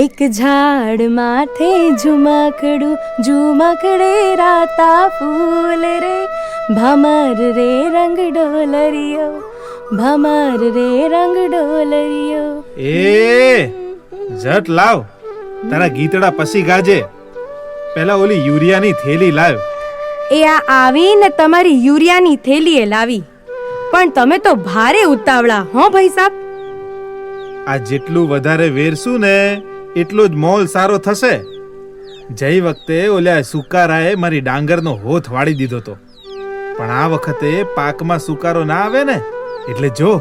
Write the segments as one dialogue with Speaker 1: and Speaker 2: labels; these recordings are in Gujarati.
Speaker 1: એક ઝાડ માથે ઝુમકડું ઝુમકડે રાતા ફૂલ રે. ભમર રે રંગ ડોલરિયો ભમર રે રંગ ડોલરિયો.
Speaker 2: એ જટ લાવ તારા ગીતડા પછી ગાજે. પેલા ઓલી યુરિયાની થેલી લાવ.
Speaker 1: એ આ આવીને તમારી યુરિયાની થેલીએ લાવી. પણ તમે તો ભારે ઉતાવળા હો ભાઈ સાહેબ
Speaker 2: આ જેટલું વધારે વેરશું ને એટલો જ મોલ સારો થશે? જઈ વખતે ઓલા સુકારાએ મારી ડાંગરનો હોથ વાળી દીધો તો. પણ આ વખતે પાકમાં સુકારો ના આવે ને એટલે જો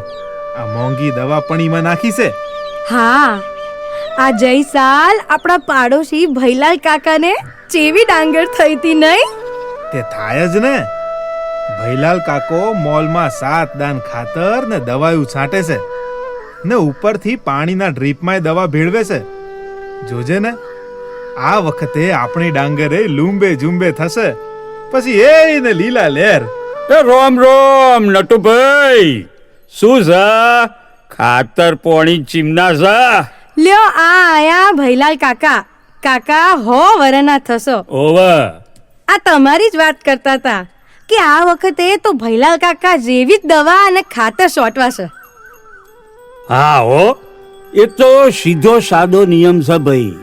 Speaker 2: આ મોંઘી દવા પણીમાં નાખી છે
Speaker 1: હા આ જયસાલ આપણા પાડોશી ભૈલાલ કાકાને ચેવી ડાંગર થઈ હતી નહીં?
Speaker 2: તે થાય જ ને. ભૈલાલ કાકો મોલમાં સાત દાન ખાતર ને દવાયું છાંટે છે ને ઉપરથી પાણીના ડ્રીપમાં દવા ભેળવે છે. જોજે ને. આ વખતે આપણી ડાંગરે લૂંબે ઝુંબે થશે. પછી એ ને લીલા લેર
Speaker 3: એ રોમ રોમ નટુભાઈ. શું છે? ખાતર પોણી ચીમના છે?
Speaker 1: લ્યો આ આયા ભૈલાલ કાકા. કાકા હો વરના થશો.
Speaker 3: ઓવે.
Speaker 1: આ તમારી જ વાત કરતા હતા કે આ વખતે તો ભૈલાલ કાકા જેવી જ દવા અને ખાતર સોટવાશે
Speaker 3: હા હો. એ તો સીધો સાદો નિયમ છે ભાઈ.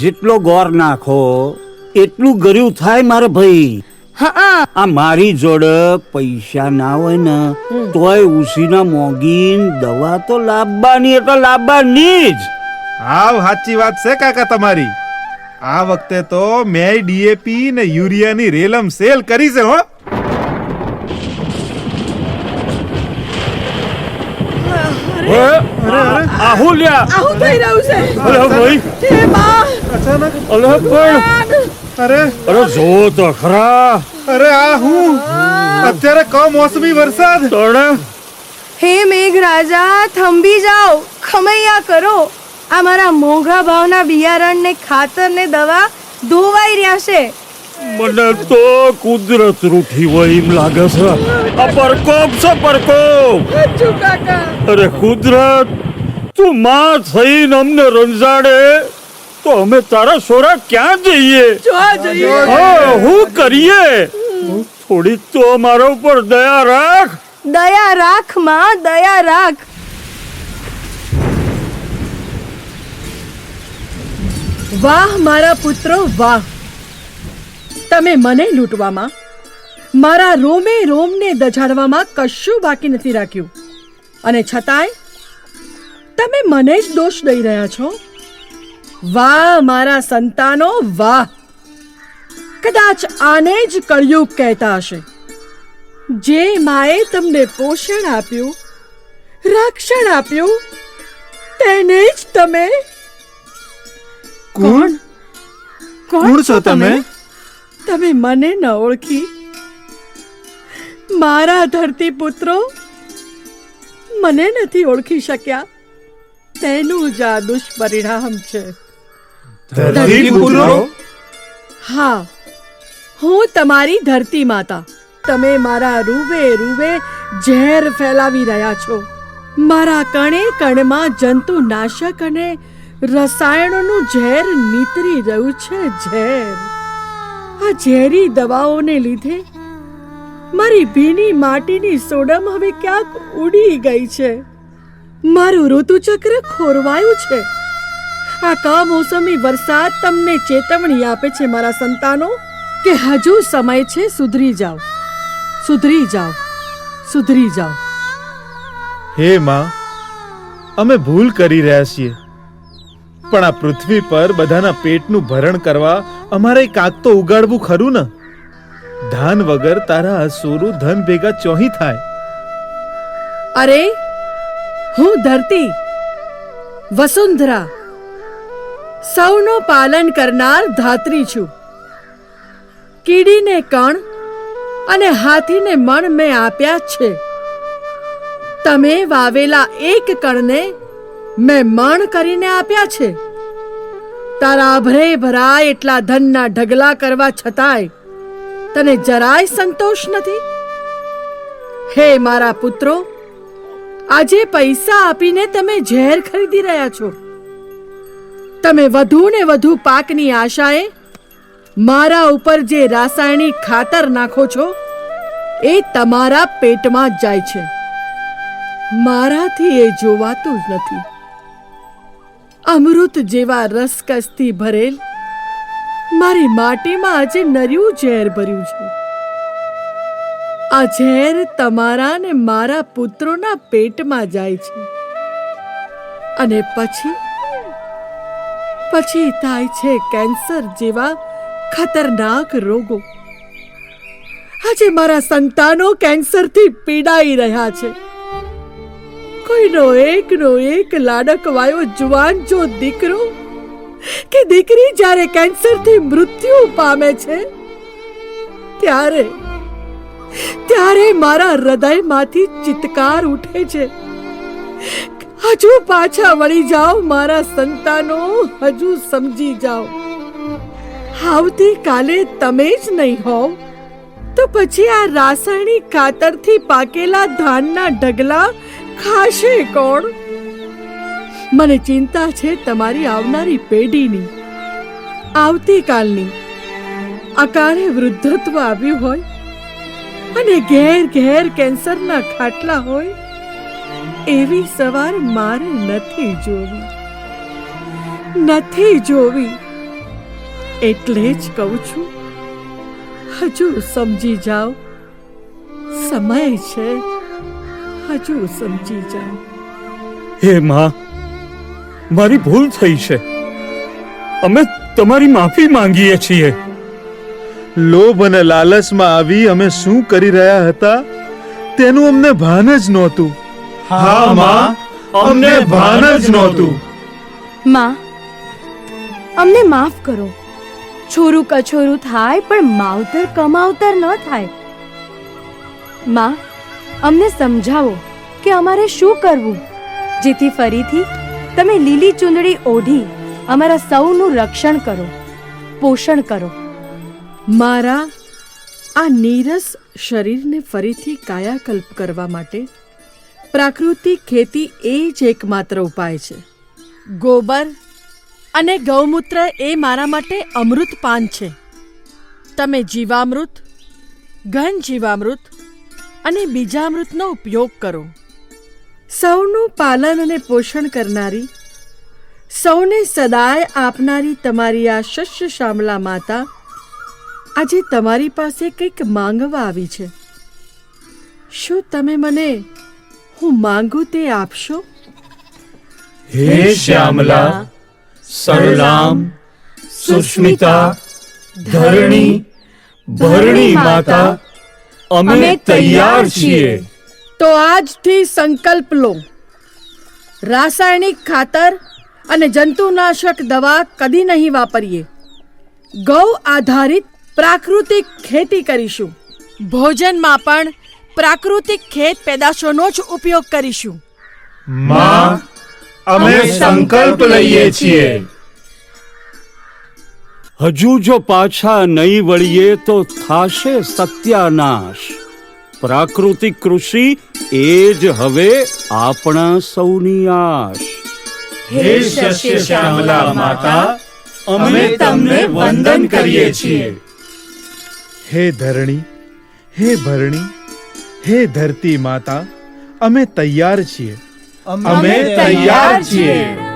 Speaker 3: જેટલો ગોર નાખો એટલું ગર્યું થાય મારે ભાઈ.
Speaker 1: હા.
Speaker 3: આ મારી જોડે પૈસા ના હોય ને તોય ઉસીના મોંઘીન દવા તો લાવવાની એટલે લાવવાની જ.
Speaker 2: હાવ સાચી વાત છે કાકા તમારી. આ વખતે તો મેં ડીએપી ને યુરિયાની રેલમ સેલ કરી છે હો.
Speaker 3: હે? આ હું લ્યા?
Speaker 1: આહુ થઈ રહ્યું છે.
Speaker 3: અરે ભાઈ.
Speaker 1: હે બા.
Speaker 2: અચાનક.
Speaker 3: અરે પણ
Speaker 2: અરે.
Speaker 3: અરે જો તો ખરા.
Speaker 2: અરે આ હું? અત્યારે કમોસમી વરસાદ.
Speaker 3: તણે.
Speaker 1: હે મેઘરાજા થંભી જાઓ. ખમૈયા કરો. આ મારા મોંઘા ભાવના બિયારણ ને ખાતર ને દવા ધોવાઈ રહ્યા છે.
Speaker 3: મને તો કુદરત રૂઠી હોય એમ લાગે છે. આ પરકોપ છે પરકોપ અરે કુદરત તું માં થઈને અમને રંજાડે તો અમે તારા સોરા ક્યાં જઈએ? હું કરીએ? થોડીક તો અમારા ઉપર દયા રાખ.
Speaker 1: દયા રાખમાં દયા રાખ.
Speaker 4: વાહ મારા પુત્રો વાહ. તમે મને લૂંટવામાં? મારા રોમે રોમને દજાડવામાં કશું બાકી નથી રાખ્યું. અને છતાંય તમે મને જ દોષ દઈ રહ્યા છો? વાહ મારા સંતાનો વાહ! કદાચ આને જ કળયુગ કહેતા હશે. જે માએ તમને પોષણ આપ્યું રક્ષણ આપ્યું તેને જ તમે કોણ?
Speaker 2: કોણ? છો તમે?
Speaker 4: તમે મને ન ઓળખી? મારા ધરતી પુત્રો મને નથી ઓળખી શક્યા. તેનું જ આ દુષ્પરિણામ છે હા. હું તમારી ધરતી માતા. તમે મારા રૂવે રૂવે ઝેર ફેલાવી રહ્યા છો. મારા કણે કણમાં જંતુ નાશક અને રસાયણોનું ઝેર નીતરી રહ્યું છે ઝેર. આ ઝેરી દવાઓને લીધે મારી ભીની માટીની સોડમ હવે ક્યાંક ઉડી ગઈ છે. મારું ઋતુચક્ર ખોરવાયું છે. આ કમોસમી વરસાદ તમને ચેતવણી આપે છે, મારા સંતાનો, કે હજુ સમય છે, સુધરી જાઓ. સુધરી જાઓ. સુધરી જાઓ.
Speaker 2: હે માં, અમે ભૂલ કરી રહ્યા છીએ. પણ આ પૃથ્વી પર બધાના પેટનું ભરણ કરવા અમારે કાક તો ઉગાડવું ખરું ને? ધાન વગર તારા અસુરો ધન ભેગા ચોહી થાય.
Speaker 4: અરે, હું ધરતી, વસુંધરા, સૌનો પાલન કરનાર ધાત્રી છું. કીડીને કણ અને હાથીને મણ મેં આપ્યા છે. તમે વાવેલા એક કણને મેં મણ કરીને આપ્યા છે. તારા અભરે ભરાય એટલા ધનના ઢગલા કરવા છતાંય તને જરાય સંતોષ નથી. હે મારા પુત્રો, આજે પૈસા આપીને તમે ઝેર ખરીદી રહ્યા છો. તમે વધુ ને વધુ પાકની આશાએ મારા ઉપર જે રાસાયણિક ખાતર નાખો છો, એ તમારા પેટમાં જ જાય છે. મારાથી એ જોવાતું જ નથી. અમૃત જેવા રસકસથી ભરેલ? મારી માટીમાં આજે નર્યું ઝેર ભર્યું છે. આ ઝેર તમારા ને મારા પુત્રોના પેટમાં જાય છે. અને પછી? પછી થાય છે કેન્સર જેવા ખતરનાક રોગો. આજે મારા સંતાનો કેન્સરથી પીડાઈ રહ્યા છે. કોઈનો એકનો એક લાડકવાયો જુવાન જો દીકરો? કે દીકરી જ્યારે કેન્સરથી મૃત્યુ પામે છે? ત્યારે ત્યારે મારા હૃદયમાંથી ચિત્કાર ઉઠે છે હજુ પાછા વળી જાઓ, મારા સંતાનો, હજુ સમજી જાઓ. આવતીકાલે તમે જ નહીં હોવ, તો પછી આ રાસાયણિક ખાતરથી પાકેલા ધાનના ઢગલા ખાશે કોણ? મને ચિંતા છે તમારી આવનારી પેઢીની, આવતીકાલની. અકાળે વૃદ્ધત્વ આવ્યું હોય અને ઘેર ઘેર કેન્સરના ખાટલા હોય, એવી સવાર મારે નથી જોવી. નથી જોવી. એટલે જ કહું છું, હજુ સમજી જાઓ. સમય છે. હજુ સમજી જાઓ.
Speaker 3: હે માં મારી ભૂલ થઈ છે. અમે તમારી માફી માંગીએ છીએ.
Speaker 2: લોભ અને લાલચમાં આવી અમે શું કરી રહ્યા હતા? તેનું અમને ભાન જ નહોતું. હા માં અમને ભાન જ નહોતું.
Speaker 1: માં અમને માફ કરો. છોરું કછોરું થાય પણ માવતર કમાવતર ન થાય. માં અમને સમજાવો કે અમારે શું કરવું? જેથી ફરીથી તમે લીલી ચૂંદડી ઓઢી અમારા સૌનું રક્ષણ કરો, પોષણ કરો.
Speaker 4: મારા આ નીરસ શરીરને ફરીથી કાયાકલ્પ કરવા માટે પ્રાકૃતિક ખેતી એ જ એકમાત્ર ઉપાય છે. ગોબર અને ગૌમૂત્ર એ મારા માટે અમૃત પાન છે. તમે જીવામૃત, ઘન જીવામૃત અને બીજામૃતનો ઉપયોગ કરો. સૌનું પાલન અને પોષણ કરનારી સૌને સદાય આપનારી તમારી આ શસ્ય શામલા માતા આજે તમારી પાસે કંઈક માંગવા આવી છે. શું તમે મને હું માંગુ તે આપશો?
Speaker 3: હે શ્યામલા સરલામ સુષ્મિતા ધરણી ભરણી માતા અમે તૈયાર છીએ.
Speaker 4: તો આજથી સંકલ્પ લો. રાસાયણિક ખાતર અને જંતુનાશક દવા કદી નહીં વાપરીએ. ગૌ આધારિત પ્રાકૃતિક ખેતી કરીશું. ભોજનમાં પણ પ્રાકૃતિક ખેત પેદાશોનો જ ઉપયોગ કરીશું.
Speaker 2: માં અમે સંકલ્પ લઈએ છીએ.
Speaker 3: હજુ જો પાછા નહીં વળીએ તો થાશે સત્યાનાશ. પ્રાકૃતિક કૃષિ એ જ હવે આપણા સૌની આશ.
Speaker 2: હે શસ્ય શ્યામલા માતા અમે તમને વંદન કરીએ છીએ. હે ધરણી હે ભરણી હે ધરતી માતા અમે તૈયાર છીએ. અમે તૈયાર છીએ.